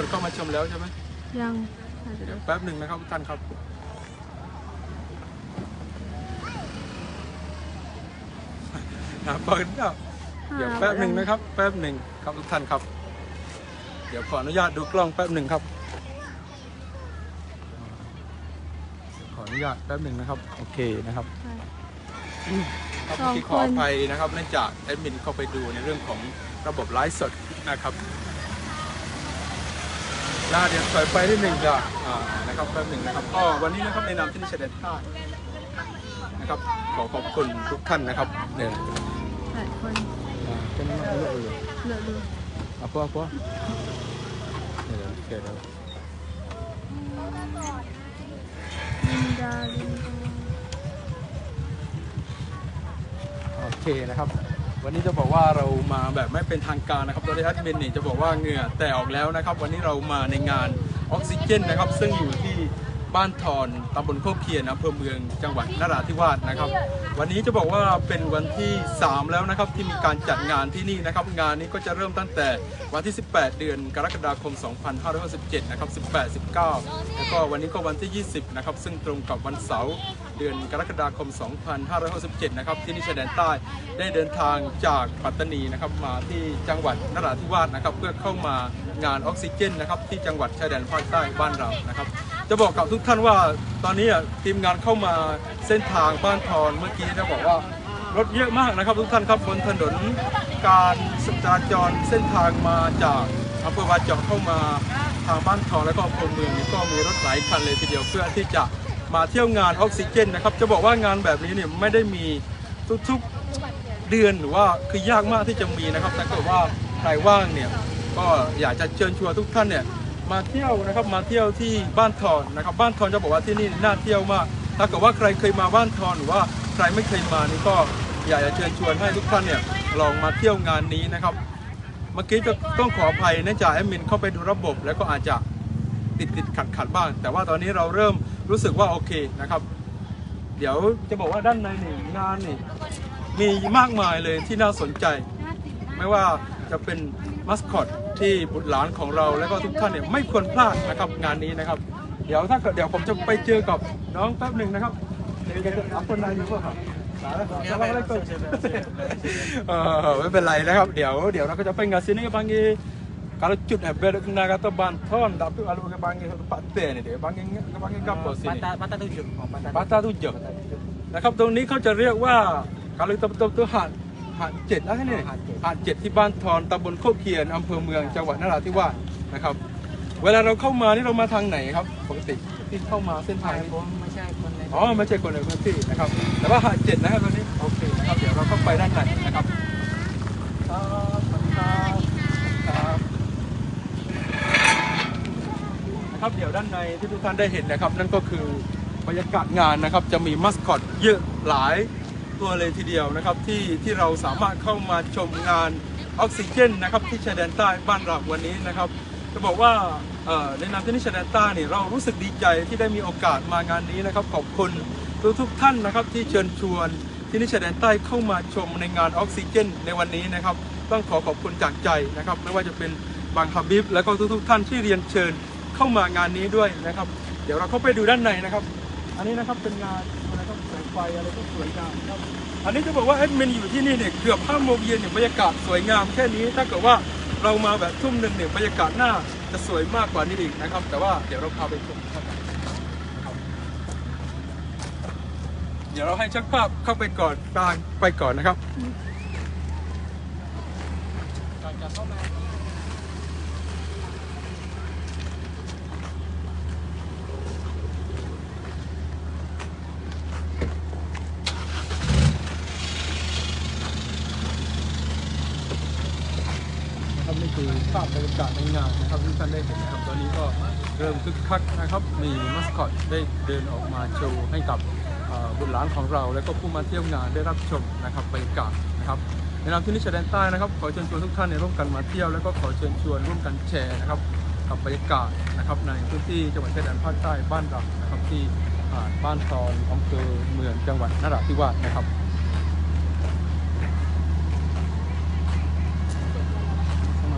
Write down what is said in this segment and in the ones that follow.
คนเข้ามาชมแล้วใช่ไหมยังอาจจะเดี๋ยวแป๊บหนึ่งนะครับทุกท่านครับหาเปิดครับเดี๋ยวแป๊บหนึ่งนะครับ แป๊บหนึ่งครับทุกท่านครับ เดี๋ยวขออนุญาตดูกล้องแป๊บหนึ่งครับ ขออนุญาตแป๊บหนึ่งนะครับ โอเคนะครับใช่ครับสองที่ขคอนอภัยนะครับเนื่องจากแอดมินเข้าไปดูในเรื่องของระบบไลฟ์สดนะครับ ลาเดี๋ยวถอยไปนิดหนึ่งจ้ะอ่านะครับแป๊บหนึ่งนะครับก็วันนี้นะครับในนามที่นิชเดนท่านะครับขอขอบคุณทุกท่านนะครับเนี่ยหลายคนอ่าเป็นยังไงบ้างเอ่ยเลอะดูอะพวกพวกเดี๋ยวโอเคเดี๋ยวลินดาลินดาโอเคนะครับ วันนี้จะบอกว่าเรามาแบบไม่เป็นทางการนะครับโดยที่แอดมินนี่จะบอกว่าเหงื่อแตกออกแล้วนะครับ วันนี้เรามาในงานออกซิเจนนะครับ ซึ่งอยู่ที่ บ้านทอนตำบลโคกเคียนอำเภอเมืองจังหวัดนราธิวาสนะครับ วันนี้จะบอกว่าเป็นวันที่ 3 แล้วนะครับที่มีการจัดงานที่นี่นะครับ งานนี้ก็จะเริ่มตั้งแต่วันที่ 18 เดือนกรกฎาคม 2567นะครับ18 19 แล้วก็วันนี้ก็วันที่ 20นะครับซึ่งตรงกับวันเสาร์เดือนกรกฎาคม 2567นะครับที่นิชายแดนใต้ได้เดินทางจากปัตตานีนะครับมาที่จังหวัดนราธิวาสนะครับเพื่อเข้ามางานออกซิเจนนะครับที่จังหวัดชายแดนภาคใต้บ้านเรานะครับ จะบอกกับทุกท่านว่าตอนนี้อะทีมงานเข้ามาเส้นทางบ้านทอนเมื่อกี้จะบอกว่ารถเยอะมากนะครับ ทุกท่านครับบนถนนการจราจรเส้นทางมาจากอำเภอวาเจาะเข้ามาทางบ้านทองแล้วก็อำเภอเมืองก็มีรถหลายคันเลยทีเดียวเพื่อที่จะมาเที่ยวงานออกซิเจนนะครับ จะบอกว่างานแบบนี้เนี่ยไม่ได้มีทุกๆเดือนหรือว่าคือยากมากที่จะมีนะครับแต่เกิดว่าใครว่างเนี่ยก็อยากจะเชิญชวนทุกท่านเนี่ย มาเที่ยวนะครับมาเที่ยวที่บ้านทอนนะครับบ้านทอนจะบอกว่าที่นี่น่าเที่ยวมากถ้าเกิดว่าใครเคยมาบ้านทอนหรือว่าใครไม่เคยมานี่ก็อยากจะเชิญชวนให้ทุกท่านเนี่ยลองมาเที่ยวงานนี้นะครับ เมื่อกี้จะต้องขออภัยเนื่องจากแอดมินเข้าไปดูระบบ แล้วก็อาจจะติดติดขัดขัดบ้าง แต่ว่าตอนนี้เราเริ่มรู้สึกว่าโอเคนะครับ เดี๋ยวจะบอกว่าด้านในนี่งานนี่มีมากมายเลยที่น่าสนใจ ไม่ว่า จะเป็นมัสคอตที่บุตรหลานของเรา แล้วก็ทุกท่านเนี่ยไม่ควรพลาดนะครับงานนี้นะครับ เดี๋ยวถ้าเกิดเดี๋ยวผมจะไปเจอกับน้องแป๊บหนึ่งนะครับเดี๋ยวจะเอาคนไหนดีกว่าครับสวัสดีครับเออไม่เป็นไรนะครับ เดี๋ยวเดี๋ยวเราก็จะไปงาน sini panggil kalau cut eh beda kena kata banton tapi kalau ke panggil patte ni dia panggil ke panggil gapo sini Patah, patah tujuh. Oh, patah, Patah tujuh. นะครับตรงนี้เขาจะเรียกว่าคาลิตบตบตัว หาดหาดเจ็ดแล้วนี่หาดเจ็ดที่บ้านทอนตำบลโคกเคียนอำเภอเมืองจังหวัดนราธิวาสนะครับ เวลาเราเข้ามานี่เรามาทางไหนครับปกติที่เข้ามาเส้นทางนี้ผมไม่ใช่คนในอ๋อไม่ใช่คนในพื้นที่นะครับ แต่ว่าหาดเจ็ดนะครับตอนนี้โอเคนะครับเดี๋ยวเราเข้าไปด้านในนะครับครับสวัสดีครับครับนะครับเดี๋ยวด้านในที่ทุกท่านได้เห็นนะครับ นั่นก็คือบรรยากาศงานนะครับจะมีมัสคอตเยอะหลาย ตัวเลยทีเดียวนะครับที่ที่เราสามารถเข้ามาชมงานออกซิเจนนะครับที่ชายแดนใต้บ้านเราวันนี้นะครับจะบอกว่าในนามที่นิชยแดนใต้เนี่ยเรารู้สึกดีใจที่ได้มีโอกาสมางานนี้นะครับขอบคุณทุกทุกท่านนะครับที่เชิญชวนที่นิชยแดนใต้เข้ามาชมในงานออกซิเจน ในวันนี้นะครับต้องขอขอบคุณจากใจนะครับไม่ว่าจะเป็นบางฮับบิบแล้วก็ทุกๆท่านที่เรียนเชิญเข้ามางานนี้ด้วยนะครับ เดี๋ยวเราเข้าไปดูด้านในนะครับ อันนี้นะครับเป็นงาน ไฟอะไรก็สวยงามครับ อันนี้จะบอกว่าแอดมินอยู่ที่นี่เนี่ยเกือบห้าโมงเย็นเนี่ยบรรยากาศสวยงามแค่นี้ ถ้าเกิดว่าเรามาแบบทุ่มหนึ่งเนี่ยบรรยากาศน่าจะสวยมากกว่านี้อีกนะครับ แต่ว่าเดี๋ยวเราพาไปชมครับเดี๋ยวเราให้ช่างภาพเข้าไปก่อนกลางไปก่อนนะครับก่อนจะเข้ามา คือภาพบรรยากาศในงานนะครับที่ท่านได้เห็นนะครับตอนนี้ก็เริ่มคึกคักนะครับมีมัสคอตได้เดินออกมาโชว์ให้กับบุตรหลานของเรา และก็ผู้มาเที่ยวงานได้รับชมนะครับบรรยากาศนะครับในนามที่นิชยแดนใต้นะครับขอเชิญชวนทุกท่านในร่วมกันมาเที่ยว แล้วก็ขอเชิญชวนร่วมกันแชร์นะครับกับบรรยากาศนะครับในพื้นที่จังหวัดชายแดนภาคใต้บ้านเรานะครับที่บ้านทอนอำเภอเมืองจังหวัดนราธิวาสนะครับ ใช่ไหม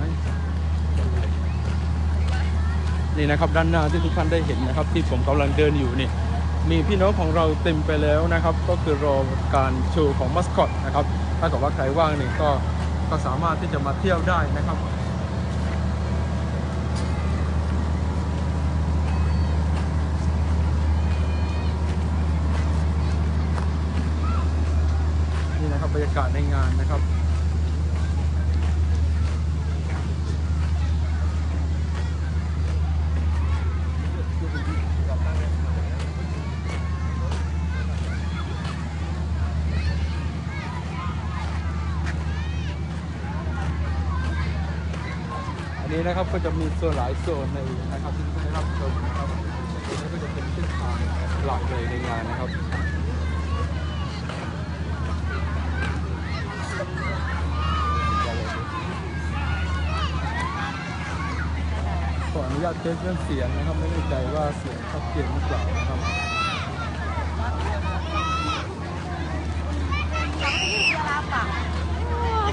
นี่นะครับด้านหน้าที่ทุกท่านได้เห็นนะครับ ที่ผมกำลังเดินอยู่นี่มีพี่น้องของเราเต็มไปแล้วนะครับ ก็คือรอการโชว์ของมัสคอตนะครับถ้าเกิดว่าใครว่างนี่ก็ก็สามารถที่จะมาเที่ยวได้นะครับนี่นะครับบรรยากาศในงานนะครับ อั นี้นะครับก็จะมีโซนหลายโซนในนะครับที่ได้รับชมนะครับนนี้ก็จะเป็นเส้นทางหลักเลยในงานนะครับขออนุญาตเทสเรื่องเสียงนะครับไม่แน่ใจว่าเสียงชัดเจนหรือเปล่านะครับ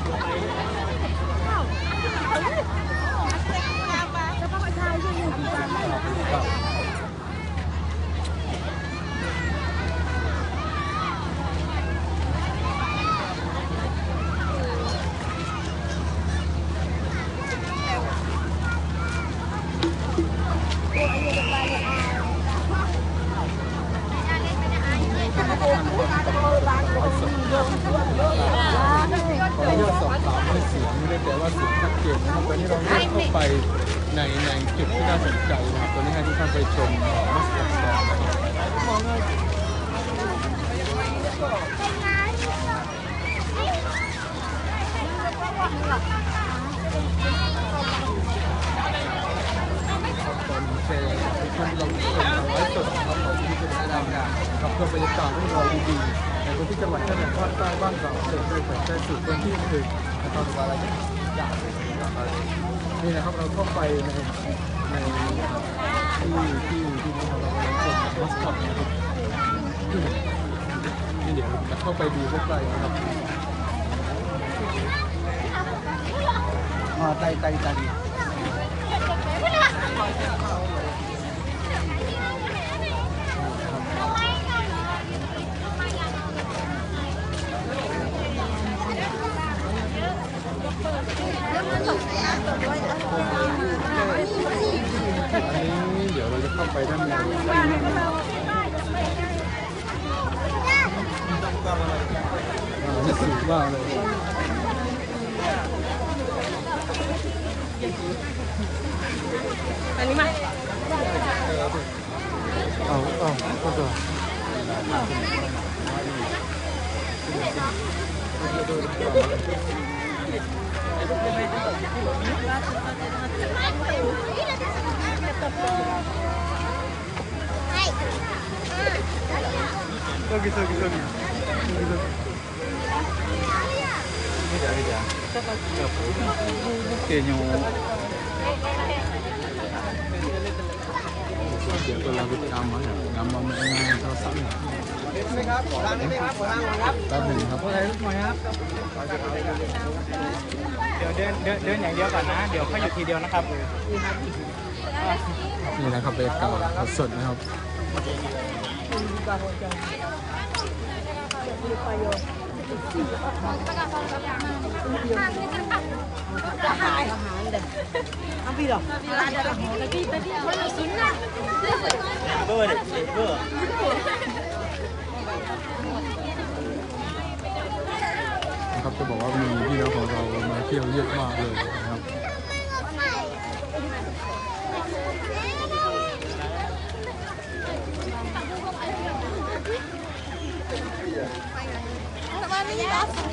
ขออนุญา ยอดสองสามไม่เสียงไม่ได้แปลว่าเสียงชัดเจนนะครับตอนนี้เราเริ่มเข้าไปในในจุดที่น่าสนใจนะครับตอนนี้ให้ทุกท่านไปชมนะครับตอนนี้แชร์ให้ท่านเราชมทางไลฟ์สดนะครับของที่เป็นรายการกับเพื่อบรรยากาศให้เราดีๆในพื้นที่ จังหวัดชายแดนภาคใต้บ้านเราเด็กได้แต่ใจสุดพื้นที่หนึ่งนะครับอะไรอย่างนี่นะครับเราเข้าไปในในที่ที่ที่เราเราชมมัสคอตนะครับนี่เดี๋ยวจะเข้าไปดูใกล้ๆนะครับมาไต่ไต่ไต่ อันนี้เดี๋ยวเราจะเข้า ไปด้านในอ่านี่สูงมากเลยอันนี้มาเอาเอาก็จะ 저기저기저기저기저기 Tidak, tidak. Kayaknya Dia tu lagu gambar ya, gambar mengenai terasa ya. ไหมครับขอทางได้ไหมครับขอทางก่อนครับ Tapi ni apa? ถ่ายรูปหน่อยครับ เดี๋ยวเดินเดินเดินอย่างเดียวก่อนนะ เดี๋ยวค่อยหยุดทีเดียวนะครับ นี่นะครับบรรยากาศสดๆนะครับ เบอร์เ นะครับจะบอกว่ามีพี่น้องของเรามาเที่ยวเยอะมากเลย น